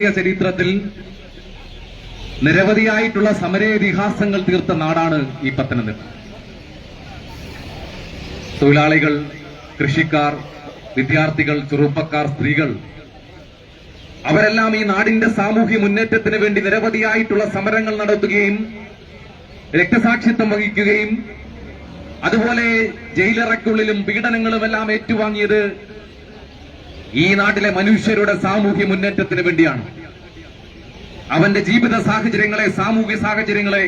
ചരിത്രത്തിൽ നിരവധിയായിട്ടുള്ള സമരേതിഹാസങ്ങൾ തീർത്ത നാടാണ് ഈ പത്തനംതിട്ട. തൊഴിലാളികൾ കൃഷിക്കാർ വിദ്യാർത്ഥികൾ ചെറുപ്പക്കാർ സ്ത്രീകൾ അവരെല്ലാം ഈ നാടിന്റെ സാമൂഹ്യ മുന്നേറ്റത്തിന് വേണ്ടി നിരവധിയായിട്ടുള്ള സമരങ്ങൾ നടത്തുകയും രക്തസാക്ഷിത്വം വഹിക്കുകയും അതുപോലെ ജയിലറയ്ക്കുള്ളിലും പീഡനങ്ങളും എല്ലാം ഏറ്റുവാങ്ങിയത് ഈ നാട്ടിലെ മനുഷ്യരുടെ സാമൂഹ്യ മുന്നേറ്റത്തിന് വേണ്ടിയാണ്. അവന്റെ ജീവിത സാഹചര്യങ്ങളെ സാമൂഹ്യ സാഹചര്യങ്ങളെ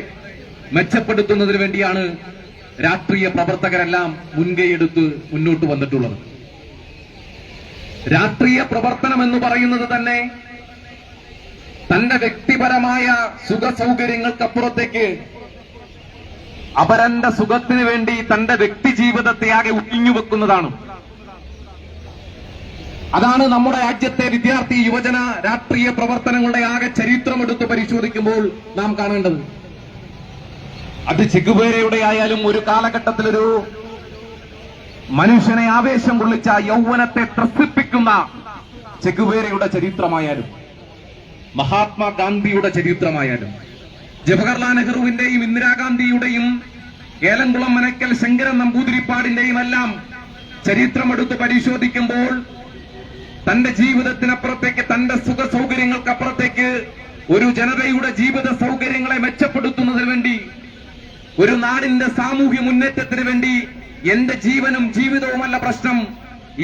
മെച്ചപ്പെടുത്തുന്നതിന് വേണ്ടിയാണ് രാഷ്ട്രീയ പ്രവർത്തകരെല്ലാം മുൻകൈയെടുത്ത് മുന്നോട്ട് വന്നിട്ടുള്ളത്. രാഷ്ട്രീയ പ്രവർത്തനം എന്ന് പറയുന്നത് തന്നെ തന്റെ വ്യക്തിപരമായ സുഖ സൗകര്യങ്ങൾക്കപ്പുറത്തേക്ക് അപരന്റെ സുഖത്തിന് വേണ്ടി തന്റെ വ്യക്തി ജീവിതത്തെ ആകെ ഉഴിഞ്ഞുവെക്കുന്നതാണ്. അതാണ് നമ്മുടെ രാജ്യത്തെ വിദ്യാർത്ഥി യുവജന രാഷ്ട്രീയ പ്രവർത്തനങ്ങളുടെ ആകെ ചരിത്രം എടുത്ത് പരിശോധിക്കുമ്പോൾ നാം കാണേണ്ടത്. അത് ചെഗുവേരയുടെ ആയാലും ഒരു കാലഘട്ടത്തിലൊരു മനുഷ്യനെ ആവേശം കൊള്ളിച്ച യൗവനത്തെ ത്രസിപ്പിക്കുന്ന ചെഗുബേരയുടെ ചരിത്രമായാലും മഹാത്മാഗാന്ധിയുടെ ചരിത്രമായാലും ജവഹർലാൽ നെഹ്റുവിന്റെയും ഇന്ദിരാഗാന്ധിയുടെയും ഏലംകുളം മനക്കൽ ശങ്കരൻ നമ്പൂതിരിപ്പാടിന്റെയും എല്ലാം ചരിത്രമെടുത്ത് പരിശോധിക്കുമ്പോൾ തന്റെ ജീവിതത്തിനപ്പുറത്തേക്ക് തന്റെ സുഖ സൗകര്യങ്ങൾക്കപ്പുറത്തേക്ക് ഒരു ജനതയുടെ ജീവിത സൗകര്യങ്ങളെ മെച്ചപ്പെടുത്തുന്നതിന് വേണ്ടി ഒരു നാടിന്റെ സാമൂഹ്യ മുന്നേറ്റത്തിന് വേണ്ടി എന്റെ ജീവനും ജീവിതവുമല്ല പ്രശ്നം.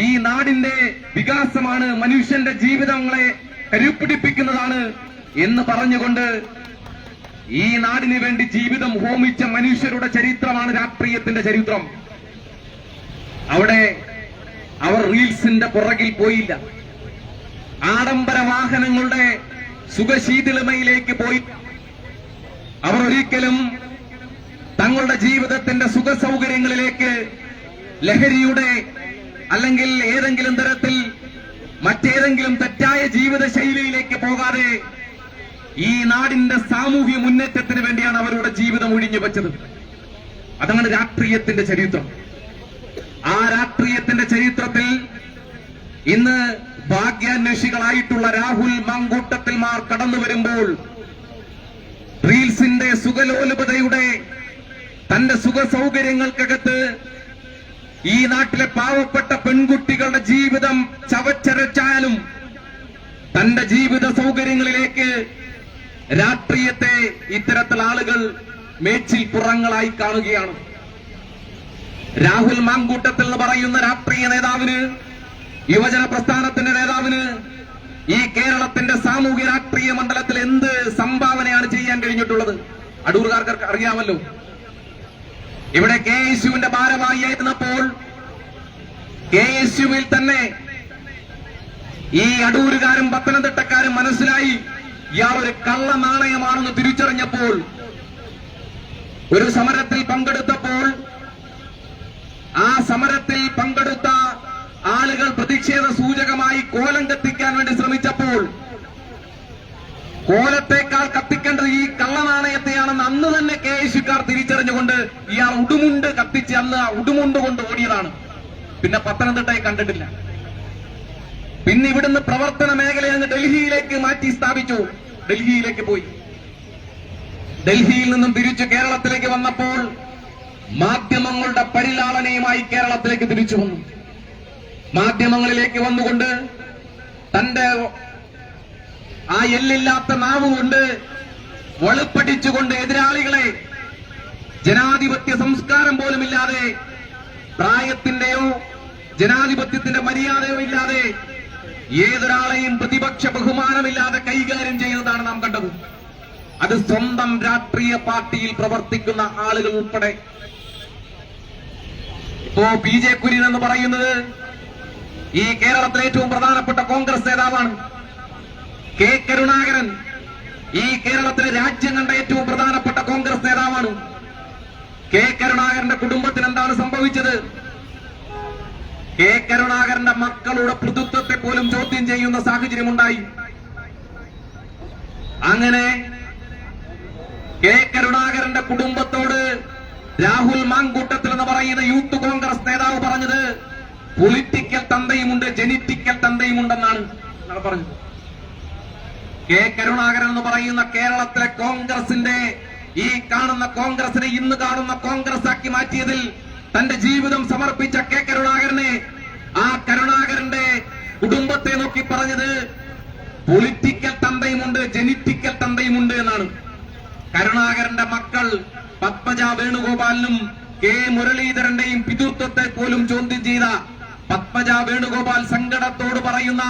ഈ നാടിന്റെ വികാസമാണ് മനുഷ്യന്റെ ജീവിതങ്ങളെ കരുപ്പിടിപ്പിക്കുന്നതാണ് എന്ന് പറഞ്ഞുകൊണ്ട് ഈ നാടിന് വേണ്ടി ജീവിതം ഹോമിച്ച മനുഷ്യരുടെ ചരിത്രമാണ് രാഷ്ട്രീയത്തിന്റെ ചരിത്രം. അവിടെ അവർ റീൽസിന്റെ പുറകിൽ പോയില്ല. ആഡംബര വാഹനങ്ങളുടെ സുഖശീതളമയിലേക്ക് പോയി. അവർ ഒരിക്കലും തങ്ങളുടെ ജീവിതത്തിന്റെ സുഖ സൗകര്യങ്ങളിലേക്ക് ലഹരിയുടെ അല്ലെങ്കിൽ ഏതെങ്കിലും തരത്തിൽ മറ്റേതെങ്കിലും തെറ്റായ ജീവിത ശൈലിയിലേക്ക് പോകാതെ ഈ നാടിന്റെ സാമൂഹ്യ മുന്നേറ്റത്തിന് വേണ്ടിയാണ് അവരുടെ ജീവിതം ഒഴിഞ്ഞു വെച്ചത്. അതാണ് രാഷ്ട്രീയത്തിന്റെ ചരിത്രം. ആ രാഷ്ട്രീയത്തിന്റെ ചരിത്രത്തിൽ ഇന്ന് ഭാഗ്യാന്വേഷികളായിട്ടുള്ള രാഹുൽ മങ്കൂട്ടത്തിൽമാർ കടന്നു വരുമ്പോൾ റീൽസിന്റെ സുഖലോലുപതയുടെ തന്റെ സുഖ സൗകര്യങ്ങൾക്കകത്ത് ഈ നാട്ടിലെ പാവപ്പെട്ട പെൺകുട്ടികളുടെ ജീവിതം ചവച്ചരച്ചാലും തന്റെ ജീവിത സൗകര്യങ്ങളിലേക്ക് രാഷ്ട്രീയത്തെ ഇത്തരത്തിൽ ആളുകൾ മേച്ചിൽ പുറങ്ങളായി കാണുകയാണ്. രാഹുൽ മാങ്കൂട്ടത്തിൽ എന്ന് പറയുന്ന രാഷ്ട്രീയ നേതാവിന് യുവജന പ്രസ്ഥാനത്തിന്റെ നേതാവിന് ഈ കേരളത്തിന്റെ സാമൂഹ്യ രാഷ്ട്രീയ മണ്ഡലത്തിൽ എന്ത് സംഭാവനയാണ് ചെയ്യാൻ കഴിഞ്ഞിട്ടുള്ളത്? അടൂർകാർക്ക് അറിയാമല്ലോ. ഇവിടെ കെ എസ് യുവിന്റെ ഭാരവാഹിയായിരുന്നപ്പോൾ കെ യുവിൽ തന്നെ ഈ അടൂരുകാരും പത്തനംതിട്ടക്കാരും മനസ്സിലായി ഇയാൾ ഒരു കള്ള നാണയമാണെന്ന് തിരിച്ചറിഞ്ഞപ്പോൾ ഒരു സമരത്തിൽ പങ്കെടുത്തപ്പോൾ ആ സമരത്തിൽ പങ്കെടുത്ത ആളുകൾ പ്രതിഷേധ സൂചകമായി കോലം കത്തിക്കാൻ വേണ്ടി ശ്രമിച്ചപ്പോൾ കോലത്തേക്കാൾ കത്തിക്കേണ്ടത് ഈ കള്ളനാണയത്തെയാണെന്ന് അന്ന് തന്നെ കെ എസുകാർ തിരിച്ചറിഞ്ഞുകൊണ്ട് ഇയാൾ ഉടുമുണ്ട് കത്തിച്ച് അന്ന് ആ ഉടുമുണ്ട് കൊണ്ട് ഓടിയതാണ്. പിന്നെ പത്തനംതിട്ടയെ കണ്ടിട്ടില്ല. പിന്നെ ഇവിടുന്ന് പ്രവർത്തന മേഖല അങ്ങ് ഡൽഹിയിലേക്ക് മാറ്റി സ്ഥാപിച്ചു. ഡൽഹിയിലേക്ക് പോയി. ഡൽഹിയിൽ നിന്നും തിരിച്ചു കേരളത്തിലേക്ക് വന്നപ്പോൾ മാധ്യമങ്ങളുടെ പരിലാളനയുമായി കേരളത്തിലേക്ക് തിരിച്ചു വന്നു. മാധ്യമങ്ങളിലേക്ക് വന്നുകൊണ്ട് തന്റെ ആ എല്ലില്ലാത്ത നാവ് കൊണ്ട് വെളുപ്പടിച്ചുകൊണ്ട് എതിരാളികളെ ജനാധിപത്യ സംസ്കാരം പോലുമില്ലാതെ പ്രായത്തിന്റെയോ ജനാധിപത്യത്തിന്റെ മര്യാദയോ ഇല്ലാതെ ഏതൊരാളെയും പ്രതിപക്ഷ ബഹുമാനമില്ലാതെ കൈകാര്യം ചെയ്യുന്നതാണ് നാം കണ്ടത്. അത് സ്വന്തം രാഷ്ട്രീയ പാർട്ടിയിൽ പ്രവർത്തിക്കുന്ന ആളുകൾ ഉൾപ്പെടെ ഇപ്പോ പി ജെ കുര്യൻ എന്ന് പറയുന്നത് ഈ കേരളത്തിലെ ഏറ്റവും പ്രധാനപ്പെട്ട കോൺഗ്രസ് നേതാവാണ് കെ കരുണാകരൻ. ഈ കേരളത്തിലെ രാജ്യം കണ്ട ഏറ്റവും പ്രധാനപ്പെട്ട കോൺഗ്രസ് നേതാവാണ്. കെ കരുണാകരന്റെ കുടുംബത്തിന് എന്താണ് സംഭവിച്ചത്? കെ കരുണാകരന്റെ മക്കളുടെ പൃഥുത്വത്തെ പോലും ചോദ്യം ചെയ്യുന്ന സാഹചര്യം ഉണ്ടായി അങ്ങനെ കെ കരുണാകരന്റെ കുടുംബത്തോട് രാഹുൽ മാങ്കൂട്ടത്തിൽ എന്ന് പറയുന്ന യൂത്ത് കോൺഗ്രസ് നേതാവ് പറഞ്ഞത് പൊളിറ്റിക്കൽ തന്തയുമുണ്ട് ജനറ്റിക്കൽ തന്തയുമുണ്ടെന്നാണ് പറഞ്ഞത്. കെ കരുണാകരൻ എന്ന് പറയുന്ന കേരളത്തിലെ കോൺഗ്രസിന്റെ ഈ കാണുന്ന കോൺഗ്രസിനെ ഇന്ന് കാണുന്ന കോൺഗ്രസ് ആക്കി മാറ്റിയതിൽ തന്റെ ജീവിതം സമർപ്പിച്ച കെ കരുണാകരനെ ആ കരുണാകരന്റെ കുടുംബത്തെ നോക്കി പറഞ്ഞത് പൊളിറ്റിക്കൽ തന്തയുമുണ്ട് ജനറ്റിക്കൽ തന്തയുമുണ്ട് എന്നാണ്. കരുണാകരന്റെ മക്കൾ പത്മജ വേണുഗോപാലിനും കെ മുരളീധരന്റെയും പിതൃത്വത്തെ പോലും ചോദ്യം ചെയ്ത പത്മജ വേണുഗോപാൽ സങ്കടത്തോട് പറയുന്ന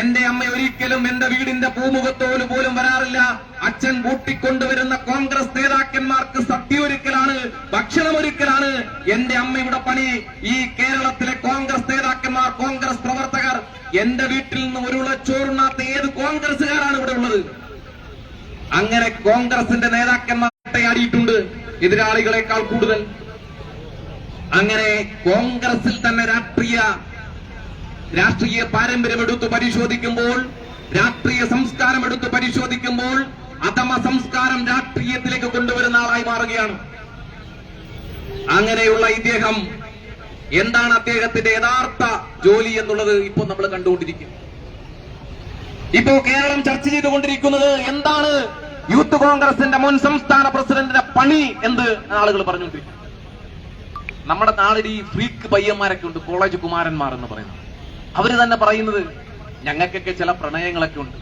എന്റെ അമ്മ ഒരിക്കലും എന്റെ വീടിന്റെ പൂമുഖത്തോട് പോലും വരാറില്ല. അച്ഛൻ കൂട്ടിക്കൊണ്ടുവരുന്ന കോൺഗ്രസ് നേതാക്കന്മാർക്ക് സദ്യയൊരുക്കലാണ് ഭക്ഷണമൊരുക്കലാണ്. എന്റെ അമ്മയുടെ പണി. ഈ കേരളത്തിലെ കോൺഗ്രസ് നേതാക്കന്മാർ കോൺഗ്രസ് പ്രവർത്തകർ എന്റെ വീട്ടിൽ നിന്ന് ഒരു ചോറുണ്ണാത്ത ഏത് കോൺഗ്രസുകാരാണ് ഇവിടെ ഉള്ളത്? അങ്ങനെ കോൺഗ്രസിന്റെ നേതാക്കന്മാരെ ആടിയിട്ടുണ്ട്. എതിരാളികളെക്കാൾ കൂടുതൽ. അങ്ങനെ കോൺഗ്രസിൽ തന്നെ രാഷ്ട്രീയ രാഷ്ട്രീയ പാരമ്പര്യം എടുത്തു പരിശോധിക്കുമ്പോൾ രാഷ്ട്രീയ സംസ്കാരം എടുത്തു പരിശോധിക്കുമ്പോൾ അധമ സംസ്കാരം രാഷ്ട്രീയത്തിലേക്ക് കൊണ്ടുവരുന്ന ആളായി മാറുകയാണ്. അങ്ങനെയുള്ള ഇദ്ദേഹം എന്താണ് അദ്ദേഹത്തിന്റെ യഥാർത്ഥ ജോലി എന്നുള്ളത് ഇപ്പോൾ നമ്മൾ കണ്ടുകൊണ്ടിരിക്കും. ഇപ്പോ കേരളം ചർച്ച ചെയ്തുകൊണ്ടിരിക്കുന്നത് എന്താണ്? യൂത്ത് കോൺഗ്രസിന്റെ മുൻ സംസ്ഥാന പ്രസിഡന്റിന്റെ പണി എന്ത് ആളുകൾ പറഞ്ഞുകൊണ്ടിരിക്കും നമ്മുടെ നാളിൽ ഈ ഫ്രീക്ക് പയ്യന്മാരൊക്കെ ഉണ്ട് കോളേജ് കുമാരന്മാർ എന്ന് പറയുന്നത്. അവർ തന്നെ പറയുന്നത് ഞങ്ങൾക്കൊക്കെ ചില പ്രണയങ്ങളൊക്കെ ഉണ്ട്.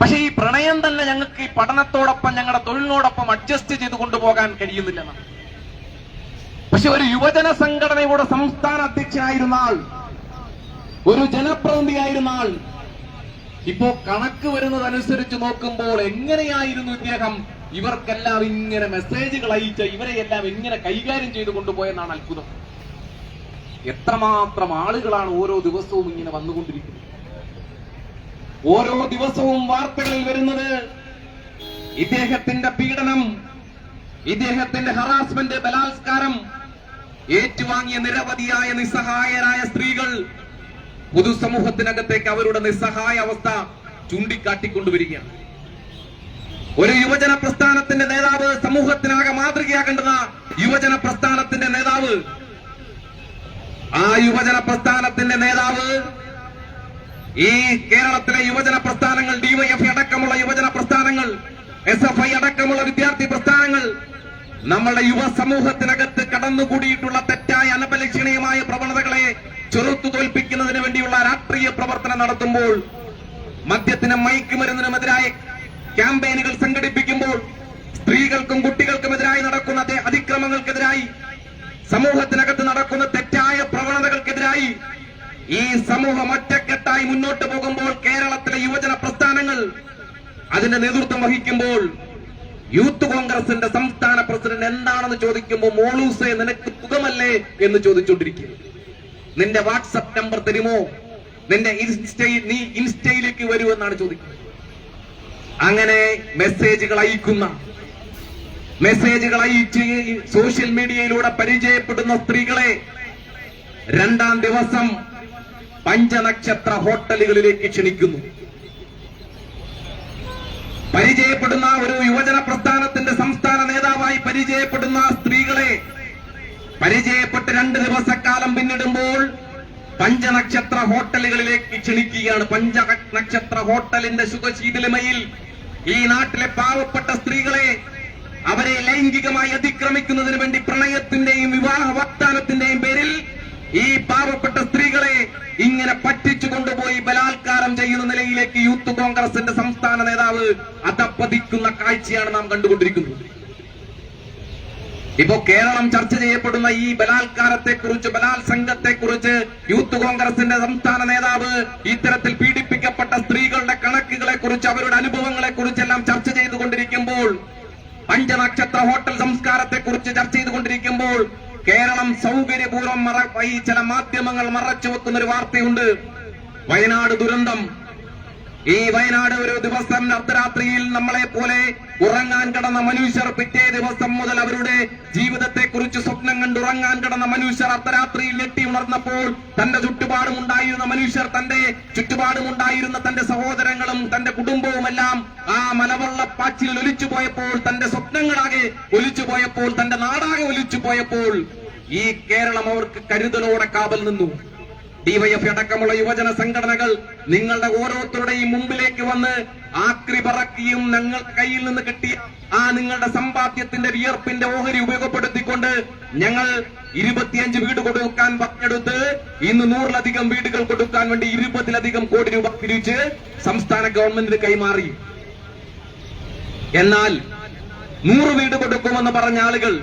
പക്ഷെ ഈ പ്രണയം തന്നെ ഞങ്ങൾക്ക് ഈ പഠനത്തോടൊപ്പം ഞങ്ങളുടെ തൊഴിലിനോടൊപ്പം അഡ്ജസ്റ്റ് ചെയ്ത് കൊണ്ടുപോകാൻ കഴിയുന്നില്ല. പക്ഷെ ഒരു യുവജന സംഘടനയുടെ സംസ്ഥാന അധ്യക്ഷനായിരുന്ന ആൾ ഒരു ജനപ്രതിനിധിയായിരുന്ന ആൾ ഇപ്പോ കണക്ക് വരുന്നതനുസരിച്ച് നോക്കുമ്പോൾ എങ്ങനെയായിരുന്നു ഇദ്ദേഹം? ഇവർക്കെല്ലാം ഇങ്ങനെ മെസ്സേജുകൾ അയച്ച ഇവരെയെല്ലാം എങ്ങനെ കൈകാര്യം ചെയ്തു കൊണ്ടുപോയെന്നാണ് അത്ഭുതം. എത്രമാത്രം ആളുകളാണ് ഓരോ ദിവസവും ഇങ്ങനെ വന്നുകൊണ്ടിരിക്കുന്നത്? ഓരോ ദിവസവും വാർത്തകളിൽ വരുന്നത് ഇദ്ദേഹത്തിന്റെ പീഡനം ഇദ്ദേഹത്തിന്റെ ഹറാസ്മെന്റ് ബലാത്കാരം ഏറ്റുവാങ്ങിയ നിരവധിയായ നിസ്സഹായരായ സ്ത്രീകൾ പൊതുസമൂഹത്തിനകത്തേക്ക് അവരുടെ നിസ്സഹായ അവസ്ഥ ചൂണ്ടിക്കാട്ടിക്കൊണ്ടുവരികയാണ്. ഒരു യുവജന പ്രസ്ഥാനത്തിന്റെ നേതാവ് സമൂഹത്തിനാകെ മാതൃകയാകേണ്ടുന്ന യുവജന പ്രസ്ഥാനത്തിന്റെ നേതാവ് ആ യുവജന പ്രസ്ഥാനത്തിന്റെ നേതാവ് ഈ കേരളത്തിലെ യുവജന പ്രസ്ഥാനങ്ങൾ ഡിവൈഎഫ് അടക്കമുള്ള യുവജന പ്രസ്ഥാനങ്ങൾ എസ് എഫ് ഐ അടക്കമുള്ള വിദ്യാർത്ഥി പ്രസ്ഥാനങ്ങൾ നമ്മളുടെ യുവ സമൂഹത്തിനകത്ത് കടന്നുകൂടിയിട്ടുള്ള തെറ്റായ അനപലക്ഷണീയമായ പ്രവണതകളെ ചെറുത്തു തോൽപ്പിക്കുന്നതിന് വേണ്ടിയുള്ള രാഷ്ട്രീയ പ്രവർത്തനം നടത്തുമ്പോൾ മദ്യത്തിനും മയക്കുമരുന്നിനുമെതിരായ ക്യാമ്പയിനുകൾ സംഘടിപ്പിക്കുമ്പോൾ സ്ത്രീകൾക്കും കുട്ടികൾക്കുമെതിരായി നടക്കുന്ന അതേ അതിക്രമങ്ങൾക്കെതിരായി സമൂഹത്തിനകത്ത് നടക്കുന്ന തെറ്റായ പ്രവണതകൾക്കെതിരായി ഈ സമൂഹം ഒറ്റക്കെട്ടായി മുന്നോട്ട് പോകുമ്പോൾ കേരളത്തിലെ യുവജന പ്രസ്ഥാനങ്ങൾ അതിന്റെ നേതൃത്വം വഹിക്കുമ്പോൾ യൂത്ത് കോൺഗ്രസിന്റെ സംസ്ഥാന പ്രസിഡന്റ് എന്താണെന്ന് ചോദിക്കുമ്പോൾ മോളൂസെ നിനക്ക് സുഖമല്ലേ എന്ന് ചോദിച്ചുകൊണ്ടിരിക്കും നിന്റെ വാട്സപ്പ് നമ്പർ തരുമോ? നിന്റെ ഇൻസ്റ്റയിൽ നീ ഇൻസ്റ്റയിലേക്ക് വരൂ എന്നാണ് ചോദിക്കുന്നത്. അങ്ങനെ മെസ്സേജുകൾ അയക്കുന്ന മെസ്സേജുകൾ അയച്ച് സോഷ്യൽ മീഡിയയിലൂടെ പരിചയപ്പെടുന്ന സ്ത്രീകളെ രണ്ടാം ദിവസം പഞ്ചനക്ഷത്ര ഹോട്ടലുകളിലേക്ക് ക്ഷണിക്കുന്നു. പരിചയപ്പെടുന്ന ഒരു യുവജന പ്രസ്ഥാനത്തിന്റെ സംസ്ഥാന നേതാവായി പരിചയപ്പെടുന്ന സ്ത്രീകളെ പരിചയപ്പെട്ട് രണ്ട് ദിവസക്കാലം പിന്നിടുമ്പോൾ പഞ്ചനക്ഷത്ര ഹോട്ടലുകളിലേക്ക് ക്ഷണിക്കുകയാണ്. പഞ്ചനക്ഷത്ര ഹോട്ടലിന്റെ സുഖശീതളിമയിൽ ഈ നാട്ടിലെ പാവപ്പെട്ട സ്ത്രീകളെ അവരെ ലൈംഗികമായി അതിക്രമിക്കുന്നതിന് വേണ്ടി പ്രണയത്തിന്റെയും വിവാഹ വാഗ്ദാനത്തിന്റെയും പേരിൽ ഈ പാവപ്പെട്ട സ്ത്രീകളെ ഇങ്ങനെ പറ്റിച്ചു കൊണ്ടുപോയി ബലാത്കാരം ചെയ്യുന്ന നിലയിലേക്ക് യൂത്ത് കോൺഗ്രസിന്റെ സംസ്ഥാന നേതാവ് അതപ്പതിക്കുന്ന കാഴ്ചയാണ് നാം കണ്ടുകൊണ്ടിരിക്കുന്നത്. ഇപ്പോ കേരളം ചർച്ച ചെയ്യപ്പെടുന്ന ഈ ബലാത്കാരത്തെ കുറിച്ച് ബലാത്സംഗത്തെ കുറിച്ച് യൂത്ത് കോൺഗ്രസിന്റെ സംസ്ഥാന നേതാവ് ഇത്തരത്തിൽ പീഡിപ്പിക്കപ്പെട്ട സ്ത്രീകളുടെ കണക്കുകളെ കുറിച്ച് അവരുടെ അനുഭവങ്ങളെ കുറിച്ചെല്ലാം ചർച്ച ചെയ്തുകൊണ്ടിരിക്കുമ്പോൾ പഞ്ചനക്ഷത്ര ഹോട്ടൽ സംസ്കാരത്തെ കുറിച്ച് ചർച്ച ചെയ്തുകൊണ്ടിരിക്കുമ്പോൾ കേരളം സൗകര്യപൂർവം ഈ ചില മാധ്യമങ്ങൾ മറച്ചു വെക്കുന്ന ഒരു വാർത്തയുണ്ട്. വയനാട് ദുരന്തം. ഈ വയനാട് ഒരു ദിവസം അർദ്ധരാത്രിയിൽ നമ്മളെ പോലെ ഉറങ്ങാൻ കിടന്ന മനുഷ്യർ പിറ്റേ ദിവസം മുതൽ അവരുടെ ജീവിതത്തെ കുറിച്ച് സ്വപ്നം കണ്ട് ഉറങ്ങാൻ കിടന്ന മനുഷ്യർ അർദ്ധരാത്രിയിൽ ഞെട്ടി ഉണർന്നപ്പോൾ തന്റെ ചുറ്റുപാടും ഉണ്ടായിരുന്ന മനുഷ്യർ തന്റെ ചുറ്റുപാടും ഉണ്ടായിരുന്ന തന്റെ സഹോദരങ്ങളും തന്റെ കുടുംബവും എല്ലാം ആ മലവെള്ളപ്പാച്ചിൽ ഒലിച്ചു പോയപ്പോൾ തന്റെ സ്വപ്നങ്ങളാകെ ഒലിച്ചു പോയപ്പോൾ തന്റെ നാടാകെ ഒലിച്ചു പോയപ്പോൾ ഈ കേരളം അവർക്ക് കരുതലോടെ കാവൽ നിന്നു. ഡിവൈഎഫ് അടക്കമുള്ള യുവജന സംഘടനകൾ നിങ്ങളുടെ ഓരോരുത്തരുടെയും മുമ്പിലേക്ക് വന്ന് ആക്രി പറക്കിയും ഞങ്ങൾ കയ്യിൽ നിന്ന് കിട്ടിയ ആ നിങ്ങളുടെ സമ്പാദ്യത്തിന്റെ വിയർപ്പിന്റെ ഓഹരി ഉപയോഗപ്പെടുത്തിക്കൊണ്ട് ഞങ്ങൾ ഇരുപത്തിയഞ്ച് വീട് കൊടുക്കാൻ പറഞ്ഞെടുത്ത് ഇന്ന് നൂറിലധികം വീടുകൾ കൊടുക്കാൻ വേണ്ടി ഇരുപതിലധികം കോടി രൂപ പിരിച്ച് സംസ്ഥാന ഗവൺമെന്റിന് കൈമാറി. എന്നാൽ നൂറ് വീട് കൊടുക്കുമെന്ന് പറഞ്ഞ ആളുകൾ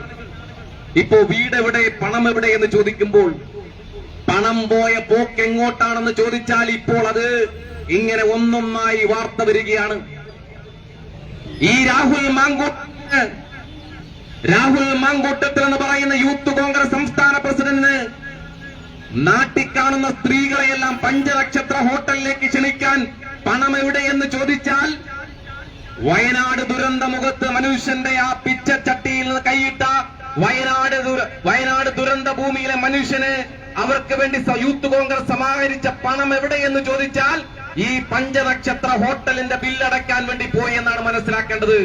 ഇപ്പോ വീട് എവിടെ പണം എവിടെ എന്ന് ചോദിക്കുമ്പോൾ പണം പോയ പോക്ക് എങ്ങോട്ടാണെന്ന് ചോദിച്ചാൽ ഇപ്പോൾ അത് ഇങ്ങനെ ഒന്നൊന്നായി വാർത്ത വരികയാണ്. ഈ രാഹുൽ മാങ്കൂട്ടത്തിന് രാഹുൽ മാങ്കൂട്ടത്തിൽ എന്ന് പറയുന്ന യൂത്ത് കോൺഗ്രസ് സംസ്ഥാന പ്രസിഡന്റിന് നാട്ടിൽ കാണുന്ന സ്ത്രീകളെയെല്ലാം പഞ്ചനക്ഷത്ര ഹോട്ടലിലേക്ക് ക്ഷണിക്കാൻ പണം എവിടെയെന്ന് ചോദിച്ചാൽ വയനാട് ദുരന്ത മുഖത്ത് മനുഷ്യന്റെ ആ പിച്ചച്ചട്ടിയിൽ നിന്ന് കൈയിട്ട വയനാട് വയനാട് ദുരന്ത ഭൂമിയിലെ മനുഷ്യന് അവർക്ക് വേണ്ടി യൂത്ത് കോൺഗ്രസ് സമാഹരിച്ച പണം എവിടെയെന്ന് ചോദിച്ചാൽ ഈ പഞ്ചനക്ഷത്ര ഹോട്ടലിന്റെ ബില്ലടയ്ക്കാൻ വേണ്ടി പോയി എന്നാണ് മനസ്സിലാക്കേണ്ടത്.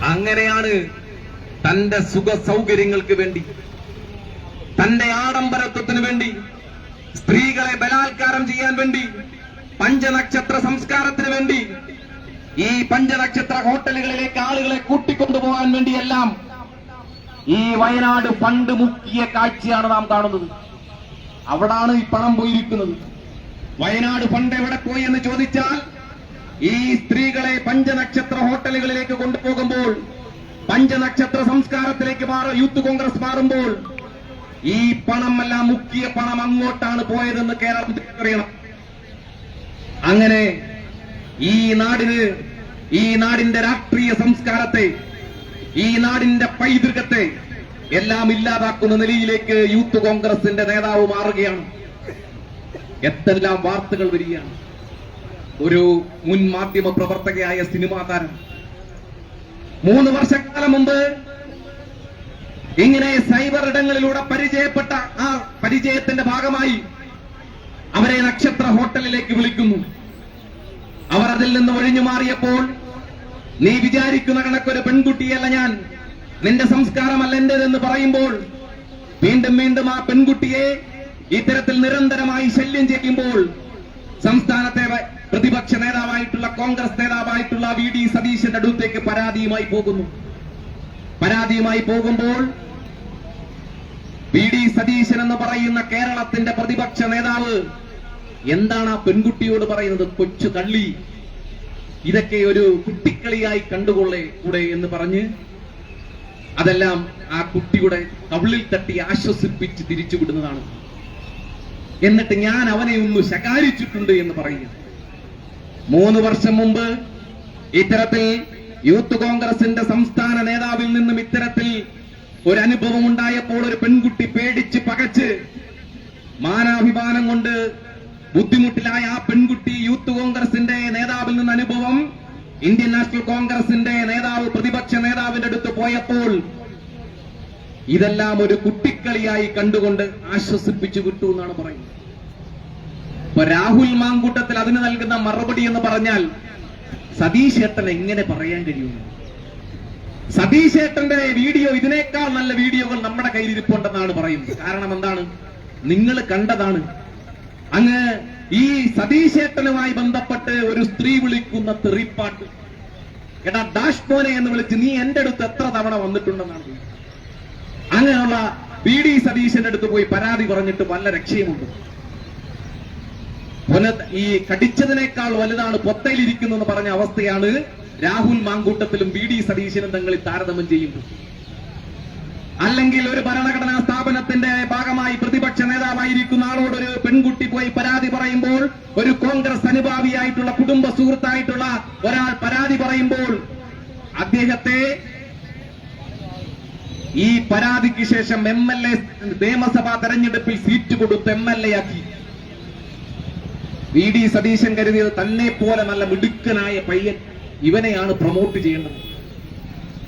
അങ്ങനെയാണ് തന്റെ സുഖ സൗകര്യങ്ങൾക്ക് വേണ്ടി തന്റെ ആഡംബരത്വത്തിന് വേണ്ടി സ്ത്രീകളെ ബലാത്കാരം ചെയ്യാൻ വേണ്ടി പഞ്ചനക്ഷത്ര സംസ്കാരത്തിന് വേണ്ടി ഈ പഞ്ചനക്ഷത്ര ഹോട്ടലുകളിലേക്ക് ആളുകളെ കൂട്ടിക്കൊണ്ടുപോകാൻ വേണ്ടിയെല്ലാം ഈ വയനാട് പണ്ട് മുക്കിയ കാഴ്ചയാണ് നാം കാണുന്നത്. അവിടാണ് ഈ പണം പോയിരിക്കുന്നത്. വയനാട് പണ്ട് എവിടെ പോയി എന്ന് ചോദിച്ചാൽ ഈ സ്ത്രീകളെ പഞ്ചനക്ഷത്ര ഹോട്ടലുകളിലേക്ക് കൊണ്ടുപോകുമ്പോൾ പഞ്ചനക്ഷത്ര സംസ്കാരത്തിലേക്ക് മാറ യൂത്ത് കോൺഗ്രസ് മാറുമ്പോൾ ഈ പണം എല്ലാം മുക്കിയ പണം അങ്ങോട്ടാണ് പോയതെന്ന് കേരളത്തിൽ അറിയണം അങ്ങനെ ഈ നാടിന് ഈ നാടിന്റെ രാഷ്ട്രീയ സംസ്കാരത്തെ ഈ നാടിന്റെ പൈതൃകത്തെ എല്ലാം ഇല്ലാതാക്കുന്ന നിലയിലേക്ക് യൂത്ത് കോൺഗ്രസിന്റെ നേതാവ് മാറുകയാണ്. എന്തെല്ലാം വാർത്തകൾ വരികയാണ്. ഒരു മുൻ മാധ്യമ പ്രവർത്തകയായ സിനിമാ താരം മൂന്ന് വർഷക്കാലം മുമ്പ് ഇങ്ങനെ സൈബർ ഇടങ്ങളിലൂടെ പരിചയപ്പെട്ട ആ പരിചയത്തിന്റെ ഭാഗമായി അവരെ നക്ഷത്ര ഹോട്ടലിലേക്ക് വിളിക്കുന്നു. അവർ അതിൽ നിന്ന് ഒഴിഞ്ഞു മാറിയപ്പോൾ നീ വിചാരിക്കുന്ന കണക്കൊരു പെൺകുട്ടിയല്ല ഞാൻ. നിന്റെ സംസ്കാരമല്ല എന്റേതെന്ന് പറയുമ്പോൾ വീണ്ടും വീണ്ടും ആ പെൺകുട്ടിയെ ഇത്തരത്തിൽ നിരന്തരമായി ശല്യം ചെയ്യുമ്പോൾ സംസ്ഥാനത്തെ പ്രതിപക്ഷ നേതാവായിട്ടുള്ള കോൺഗ്രസ് നേതാവായിട്ടുള്ള വി ഡി സതീശന്റെ അടുത്തേക്ക് പരാതിയുമായി പോകുന്നു. പരാതിയുമായി പോകുമ്പോൾ വി ഡി സതീശൻ എന്ന് പറയുന്ന കേരളത്തിന്റെ പ്രതിപക്ഷ നേതാവ് എന്താണ് ആ പെൺകുട്ടിയോട് പറയുന്നത്? കൊച്ചു കള്ളി. ഇതൊക്കെ ഒരു കുട്ടിക്കളിയായി കണ്ടുകൊള്ളേ കൂടെ എന്ന് പറഞ്ഞ് അതെല്ലാം ആ കുട്ടിയുടെ കവിളിൽ തട്ടി ആശ്വസിപ്പിച്ച് തിരിച്ചു വിടുന്നതാണ്. എന്നിട്ട് ഞാൻ അവനെ ഒന്ന് ശകാരിച്ചിട്ടുണ്ട് എന്ന് പറയുക മൂന്ന് വർഷം മുമ്പ് ഇത്തരത്തിൽ യൂത്ത് കോൺഗ്രസിന്റെ സംസ്ഥാന നേതാവിൽ നിന്നും ഇത്തരത്തിൽ ഒരു അനുഭവം ഉണ്ടായപ്പോൾ ഒരു പെൺകുട്ടി പേടിച്ച് പകച്ച് മാനാഭിമാനം കൊണ്ട് ബുദ്ധിമുട്ടിലായ ആ പെൺകുട്ടി യൂത്ത് കോൺഗ്രസിന്റെ നേതാവിൽ നിന്ന് അനുഭവം. ഇന്ത്യൻ നാഷണൽ കോൺഗ്രസിന്റെ നേതാവ് പ്രതിപക്ഷ നേതാവിന്റെ അടുത്ത് പോയപ്പോൾ ഇതെല്ലാം ഒരു കുട്ടിക്കളിയായി കണ്ടുകൊണ്ട് ആശ്വസിപ്പിച്ചു വിട്ടു എന്നാണ് പറയുന്നത്. ഇപ്പൊ രാഹുൽ മാങ്കൂട്ടത്തിൽ അതിന് നൽകുന്ന മറുപടി എന്ന് പറഞ്ഞാൽ സതീഷ് ഏട്ടൻ എങ്ങനെ പറയാൻ കഴിയുന്നു സതീഷ് ഏട്ടന്റെ വീഡിയോ ഇതിനേക്കാൾ നല്ല വീഡിയോകൾ നമ്മുടെ കയ്യിൽ ഇരിപ്പുണ്ടെന്നാണ് പറയുന്നത്. കാരണം എന്താണ്? നിങ്ങൾ കണ്ടതാണ് അങ്ങ് ഈ സതീശേട്ടനുമായി ബന്ധപ്പെട്ട് ഒരു സ്ത്രീ വിളിക്കുന്ന തെറിപ്പാട്ട്. എടാ ഡാഷ് മോനെ എന്ന് വിളിച്ച് നീ എന്റെ അടുത്ത് എത്ര തവണ വന്നിട്ടുണ്ടെന്നാണ്. അങ്ങനെയുള്ള പി ഡി സതീശന്റെ അടുത്ത് പോയി പരാതി പറഞ്ഞിട്ട് വല്ല രക്ഷയുമുണ്ട്. ഈ കടിച്ചതിനേക്കാൾ വലുതാണ് പൊത്തയിലിരിക്കുന്നതെന്ന് പറഞ്ഞ അവസ്ഥയാണ് രാഹുൽ മാങ്കൂട്ടത്തിലും ബി ഡി സതീശനും തങ്ങളിൽ താരതമ്യം ചെയ്യുമ്പോൾ അല്ലെങ്കിൽ ഒരു ഭരണഘടനാ സ്ഥാപനത്തിന്റെ ഭാഗമായി പ്രതിപക്ഷ നേതാവായിരിക്കുന്ന ആളോട് ഒരു പെൺകുട്ടി പോയി പരാതി പറയുമ്പോൾ ഒരു കോൺഗ്രസ് അനുഭാവിയായിട്ടുള്ള കുടുംബ സുഹൃത്തായിട്ടുള്ള ഒരാൾ പരാതി പറയുമ്പോൾ അദ്ദേഹത്തെ ഈ പരാതിക്ക് ശേഷം എം എൽ എ നിയമസഭാ തെരഞ്ഞെടുപ്പിൽ സീറ്റ് കൊടുത്ത് എം എൽ എ ആക്കി. വി ഡി സതീശൻ കരുതിയത് തന്നെ പോലെ നല്ല മിടുക്കനായ പയ്യൻ ഇവനെയാണ് പ്രൊമോട്ട് ചെയ്യേണ്ടത്.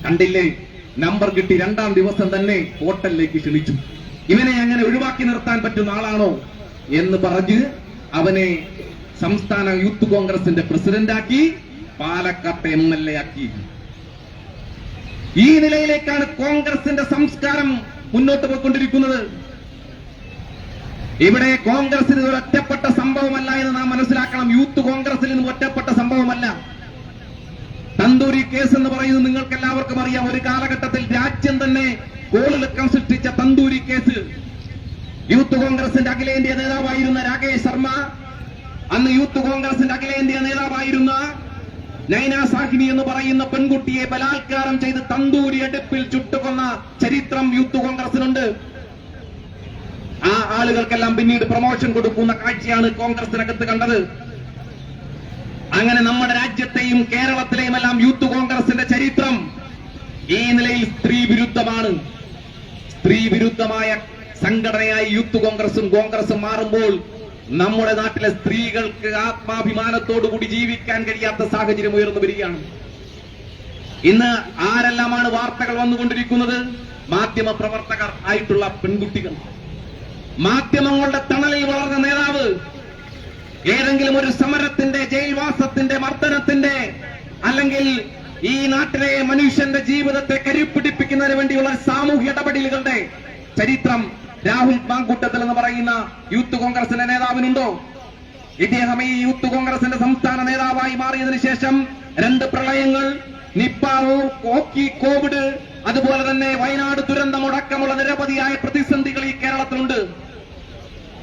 കണ്ടില്ലേ? നമ്പർ കിട്ടി രണ്ടാം ദിവസം തന്നെ ഹോട്ടലിലേക്ക് ക്ഷണിച്ചു. ഇവനെ അങ്ങനെ ഒഴിവാക്കി നിർത്താൻ പറ്റുന്ന ആളാണോ എന്ന് പറഞ്ഞ് അവനെ സംസ്ഥാന യൂത്ത് കോൺഗ്രസിന്റെ പ്രസിഡന്റാക്കി പാലക്കാട്ട് എം എൽ എ ആക്കി. ഈ നിലയിലേക്കാണ് കോൺഗ്രസിന്റെ സംസ്കാരം മുന്നോട്ട് പോയിക്കൊണ്ടിരിക്കുന്നത്. ഇവിടെ കോൺഗ്രസിന് ഒരു ഒറ്റപ്പെട്ട സംഭവമല്ല എന്ന് നാം മനസ്സിലാക്കണം. യൂത്ത് കോൺഗ്രസിൽ നിന്നും ഒറ്റപ്പെട്ട സംഭവമല്ല. കേസ് എന്ന് പറയുന്നത് നിങ്ങൾക്ക് എല്ലാവർക്കും അറിയാം. ഒരു കാലഘട്ടത്തിൽ രാജ്യം തന്നെ കോളിളക്കം സൃഷ്ടിച്ച തന്തൂരി കേസ്. യൂത്ത് കോൺഗ്രസിന്റെ അഖിലേന്ത്യാ നേതാവായിരുന്ന രാകേഷ് ശർമ്മ അന്ന് യൂത്ത് കോൺഗ്രസിന്റെ അഖിലേന്ത്യാ നേതാവായിരുന്ന നൈന സാഹിനി എന്ന് പറയുന്ന പെൺകുട്ടിയെ ബലാത്കാരം ചെയ്ത് തന്തൂരി അടുപ്പിൽ ചുട്ടുകൊന്ന ചരിത്രം യൂത്ത് കോൺഗ്രസിനുണ്ട്. ആ ആളുകൾക്കെല്ലാം പിന്നീട് പ്രൊമോഷൻ കൊടുക്കുന്ന കാഴ്ചയാണ് കോൺഗ്രസിനകത്ത് കണ്ടത്. അങ്ങനെ നമ്മുടെ രാജ്യത്തെയും കേരളത്തിലെയും എല്ലാം യൂത്ത് കോൺഗ്രസിന്റെ ചരിത്രം ഈ നിലയിൽ സ്ത്രീ വിരുദ്ധമാണ്. സ്ത്രീ വിരുദ്ധമായ സംഘടനയായി യൂത്ത് കോൺഗ്രസും കോൺഗ്രസും മാറുമ്പോൾ നമ്മുടെ നാട്ടിലെ സ്ത്രീകൾക്ക് ആത്മാഭിമാനത്തോടുകൂടി ജീവിക്കാൻ കഴിയാത്ത സാഹചര്യം ഉയർന്നു വരികയാണ്. ഇന്ന് ആരെല്ലാമാണ് വാർത്തകൾ വന്നുകൊണ്ടിരിക്കുന്നത്? മാധ്യമ പ്രവർത്തകർ ആയിട്ടുള്ള പെൺകുട്ടികൾ. മാധ്യമങ്ങളുടെ തണലിൽ വളർന്ന നേതാവ് ഏതെങ്കിലും ഒരു സമരത്തിന്റെ ജയിൽവാസത്തിന്റെ മർദ്ദനത്തിന്റെ അല്ലെങ്കിൽ ഈ നാട്ടിലെ മനുഷ്യന്റെ ജീവിതത്തെ കരുപ്പിടിപ്പിക്കുന്നതിന് വേണ്ടിയുള്ള സാമൂഹ്യ ഇടപെടലുകളുടെ ചരിത്രം രാഹുൽ മാങ്കൂട്ടത്തിൽ എന്ന് പറയുന്ന യൂത്ത് കോൺഗ്രസിന്റെ നേതാവിനുണ്ടോ? ഇദ്ദേഹം ഈ യൂത്ത് കോൺഗ്രസിന്റെ സംസ്ഥാന നേതാവായി മാറിയതിനു ശേഷം രണ്ട് പ്രളയങ്ങൾ നിപ്പാവ് കോക്കി കോവിഡ് അതുപോലെ തന്നെ വയനാട് ദുരന്തമടക്കമുള്ള നിരവധിയായ പ്രതിസന്ധികൾ ഈ കേരളത്തിലുണ്ട്.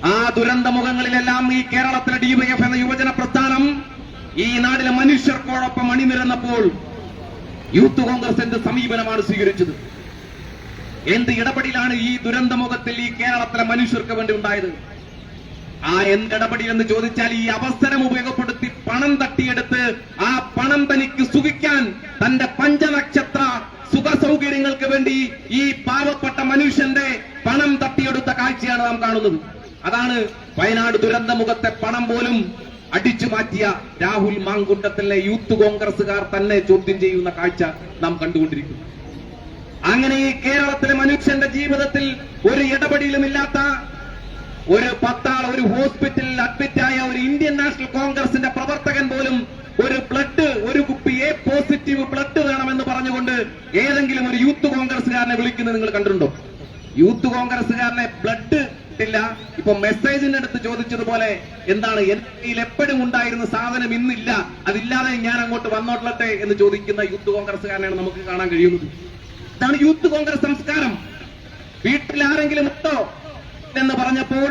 ആ ദുരന്ത മുഖങ്ങളിലെല്ലാം ഈ കേരളത്തിലെ ഡിവൈഎഫ് എന്ന യുവജന പ്രസ്ഥാനം ഈ നാട്ടിലെ മനുഷ്യർക്കോടൊപ്പം അണിനിരന്നപ്പോൾ യൂത്ത് കോൺഗ്രസ് എന്ത് സമീപനമാണ് സ്വീകരിച്ചത്. എന്ത് ഇടപെടലാണ് ഈ ദുരന്ത മുഖത്തിൽ ഈ കേരളത്തിലെ മനുഷ്യർക്ക് വേണ്ടി ഉണ്ടായത്? ആ എന്ത് ഇടപെടൽ എന്ന് ചോദിച്ചാൽ ഈ അവസരം ഉപയോഗപ്പെടുത്തി പണം തട്ടിയെടുത്ത് ആ പണം തനിക്ക് സുഖിക്കാൻ തന്റെ പഞ്ചനക്ഷത്ര സുഖ സൗകര്യങ്ങൾക്ക് വേണ്ടി ഈ പാവപ്പെട്ട മനുഷ്യന്റെ പണം തട്ടിയെടുത്ത കാഴ്ചയാണ് നാം കാണുന്നത്. അതാണ് വയനാട് ദുരന്ത മുഖത്തെ പണം പോലും അടിച്ചു മാറ്റിയ രാഹുൽ മാങ്കുണ്ടത്തിലെ യൂത്ത് കോൺഗ്രസുകാർ തന്നെ ചോദ്യം ചെയ്യുന്ന കാഴ്ച നാം കണ്ടുകൊണ്ടിരിക്കുന്നു. അങ്ങനെ ഈ കേരളത്തിലെ മനുഷ്യന്റെ ജീവിതത്തിൽ ഒരു ഇടപെടലുമില്ലാത്ത ഒരു പത്താൾ ഒരു ഹോസ്പിറ്റലിൽ അഡ്മിറ്റായ ഒരു ഇന്ത്യൻ നാഷണൽ കോൺഗ്രസിന്റെ പ്രവർത്തകൻ പോലും ഒരു ബ്ലഡ് ഒരു കുപ്പി എ പോസിറ്റീവ് ബ്ലഡ് വേണമെന്ന് പറഞ്ഞുകൊണ്ട് ഏതെങ്കിലും ഒരു യൂത്ത് കോൺഗ്രസുകാരനെ വിളിക്കുന്നത് നിങ്ങൾ കണ്ടിട്ടുണ്ടോ? യൂത്ത് കോൺഗ്രസുകാരനെ ബ്ലഡ് ഇല്ല ഇപ്പൊ മെസ്സേജിന്റെ അടുത്ത് ചോദിച്ചതുപോലെ എന്താണ് എന്റെ കയ്യിൽ എപ്പോഴും ഉണ്ടായിരുന്ന സാധനം ഇന്നില്ല. അതില്ലാതെ ഞാൻ അങ്ങോട്ട് വന്നോട്ടെ എന്ന് ചോദിക്കുന്ന യൂത്ത് കോൺഗ്രസ്സുകാരനാണ് നമുക്ക് കാണാൻ കഴിയുന്നത്. ഇതാണ് യൂത്ത് കോൺഗ്രസ് സംസ്കാരം. വീട്ടിൽ ആരെങ്കിലും ഉണ്ടോ? എന്ന് പറഞ്ഞപ്പോൾ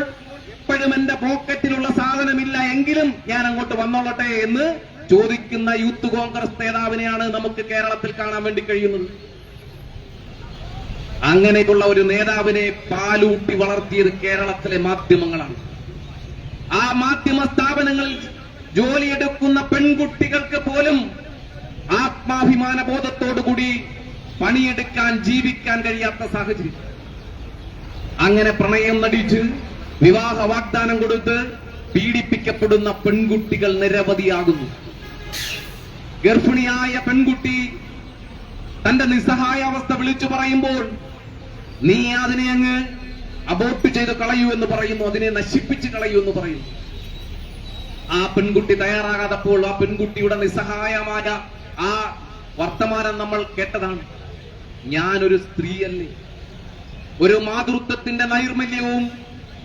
എപ്പോഴും എന്റെ പോക്കറ്റിലുള്ള സാധനമില്ല എങ്കിലും ഞാൻ അങ്ങോട്ട് വന്നോളട്ടെ എന്ന് ചോദിക്കുന്ന യൂത്ത് കോൺഗ്രസ് നേതാവിനെയാണ് നമുക്ക് കേരളത്തിൽ കാണാൻ വേണ്ടി കഴിയുന്നത്. അങ്ങനെയുള്ള ഒരു നേതാവിനെ പാലൂട്ടി വളർത്തിയത് കേരളത്തിലെ മാധ്യമങ്ങളാണ്. ആ മാധ്യമ സ്ഥാപനങ്ങളിൽ ജോലിയെടുക്കുന്ന പെൺകുട്ടികൾക്ക് പോലും ആത്മാഭിമാന ബോധത്തോടുകൂടി പണിയെടുക്കാൻ ജീവിക്കാൻ കഴിയാത്ത സാഹചര്യം. അങ്ങനെ പ്രണയം നടിച്ച് വിവാഹ വാഗ്ദാനം കൊടുത്ത് പീഡിപ്പിക്കപ്പെടുന്ന പെൺകുട്ടികൾ നിരവധിയാകുന്നു. ഗർഭിണിയായ പെൺകുട്ടി തന്റെ നിസ്സഹായാവസ്ഥ വിളിച്ചു പറയുമ്പോൾ നീ അതിനെ അങ്ങ് അബോർട്ട് ചെയ്ത് കളയൂ എന്ന് പറയുന്നു അതിനെ നശിപ്പിച്ച് കളയൂ എന്ന് പറയുന്നു. ആ പെൺകുട്ടി തയ്യാറാകാതപ്പോൾ ആ പെൺകുട്ടിയുടെ നിസ്സഹായമായ ആ വർത്തമാനം നമ്മൾ കേട്ടതാണ്. ഞാനൊരു സ്ത്രീയല്ലേ. ഒരു മാതൃത്വത്തിന്റെ നൈർമല്യവും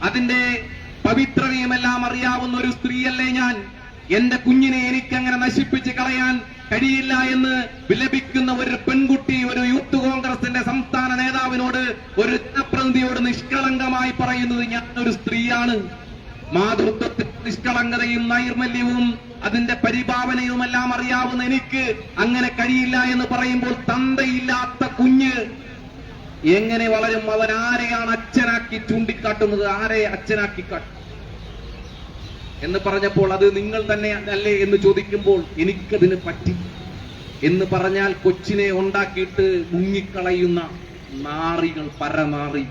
അതിന്റെ പവിത്രതയുമെല്ലാം അറിയാവുന്ന ഒരു സ്ത്രീയല്ലേ ഞാൻ. എന്റെ കുഞ്ഞിനെ എനിക്കങ്ങനെ നശിപ്പിച്ച് കളയാൻ കഴിയില്ല എന്ന് വിലപിക്കുന്ന ഒരു പെൺകുട്ടി ഒരു യൂത്ത് കോൺഗ്രസിന്റെ സംസ്ഥാന നേതാവിനോട് ഒരു ജനപ്രതിനിധിയോട് നിഷ്കളങ്കമായി പറയുന്നത് ഞാൻ ഒരു സ്ത്രീയാണ്. മാതൃത്വത്തിൽ നിഷ്കളങ്കതയും നൈർമല്യവും അതിന്റെ പരിഭാവനയുമെല്ലാം അറിയാവുന്ന എനിക്ക് അങ്ങനെ കഴിയില്ല എന്ന് പറയുമ്പോൾ തന്തയില്ലാത്ത കുഞ്ഞ് എങ്ങനെ വളരും? അവൻ ആരെയാണ് അച്ഛനാക്കി ചൂണ്ടിക്കാട്ടുന്നത്? ആരെ അച്ഛനാക്കി കാട്ടും? എന്ന് പറഞ്ഞപ്പോൾ അത് നിങ്ങൾ തന്നെ അല്ലേ എന്ന് ചോദിക്കുമ്പോൾ എനിക്കതിന് പറ്റി. എന്ന് പറഞ്ഞാൽ കൊച്ചിനെ ഉണ്ടാക്കിയിട്ട് മുങ്ങിക്കളയുന്ന നാറികൾ പരനാറി.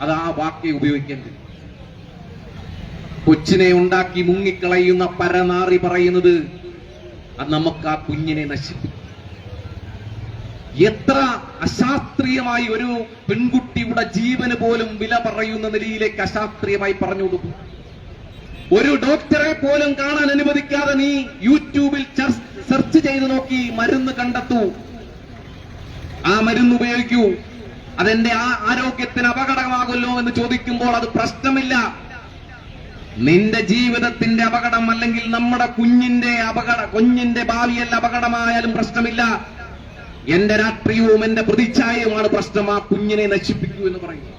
അത് ആ വാക്കേ ഉപയോഗിക്കേണ്ടത്. കൊച്ചിനെ ഉണ്ടാക്കി മുങ്ങിക്കളയുന്ന പരനാറി പറയുന്നത് അത് നമുക്ക് ആ കുഞ്ഞിനെ നശിപ്പിക്കും. എത്ര അശാസ്ത്രീയമായി ഒരു പെൺകുട്ടിയുടെ ജീവന് പോലും വില പറയുന്ന നിലയിലേക്ക് അശാസ്ത്രീയമായി പറഞ്ഞു കൊടുക്കും ഒരു ഡോക്ടറെ പോലും കാണാൻ അനുവദിക്കാതെ നീ യൂട്യൂബിൽ സെർച്ച് ചെയ്ത് നോക്കി മരുന്ന് കണ്ടെത്തൂ. ആ മരുന്ന് ഉപയോഗിക്കൂ. അതെന്റെ ആ ആരോഗ്യത്തിന് അപകടമാകുമല്ലോ എന്ന് ചോദിക്കുമ്പോൾ അത് പ്രശ്നമില്ല. നിന്റെ ജീവിതത്തിന്റെ അപകടം അല്ലെങ്കിൽ നമ്മുടെ കുഞ്ഞിന്റെ അപകട കുഞ്ഞിന്റെ ഭാവിയല്ല അപകടമായാലും പ്രശ്നമില്ല. എന്റെ രാഷ്ട്രീയവും എന്റെ പ്രതിച്ഛായയുമാണ് പ്രശ്നം. ആ കുഞ്ഞിനെ നശിപ്പിക്കൂ എന്ന് പറയും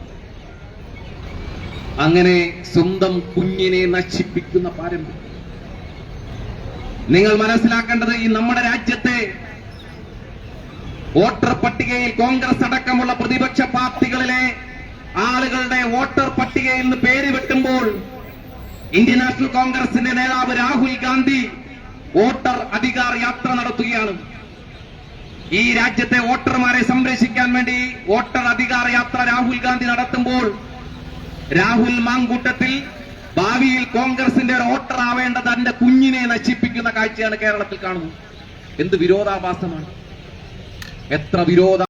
അങ്ങനെ സ്വന്തം കുഞ്ഞിനെ നശിപ്പിക്കുന്ന പാരമ്പര്യം. നിങ്ങൾ മനസ്സിലാക്കേണ്ടത് ഈ നമ്മുടെ രാജ്യത്തെ വോട്ടർ പട്ടികയിൽ കോൺഗ്രസ് അടക്കമുള്ള പ്രതിപക്ഷ പാർട്ടികളിലെ ആളുകളുടെ വോട്ടർ പട്ടികയിൽ നിന്ന് പേര് വെട്ടുമ്പോൾ ഇന്ത്യൻ നാഷണൽ കോൺഗ്രസിന്റെ നേതാവ് രാഹുൽ ഗാന്ധി വോട്ടർ അധികാർ യാത്ര നടത്തുകയാണ്. ഈ രാജ്യത്തെ വോട്ടർമാരെ സംരക്ഷിക്കാൻ വേണ്ടി വോട്ടർ അധികാർ യാത്ര രാഹുൽ ഗാന്ധി നടത്തുമ്പോൾ രാഹുൽ മാങ്കൂട്ടത്തിൽ ഭാവിയിൽ കോൺഗ്രസിന്റെ ഒരു വോട്ടർ തന്റെ കുഞ്ഞിനെ നശിപ്പിക്കുന്ന കാഴ്ചയാണ് കേരളത്തിൽ കാണുന്നത്. എന്ത് വിരോധാഭാസമാണ്. എത്ര വിരോധ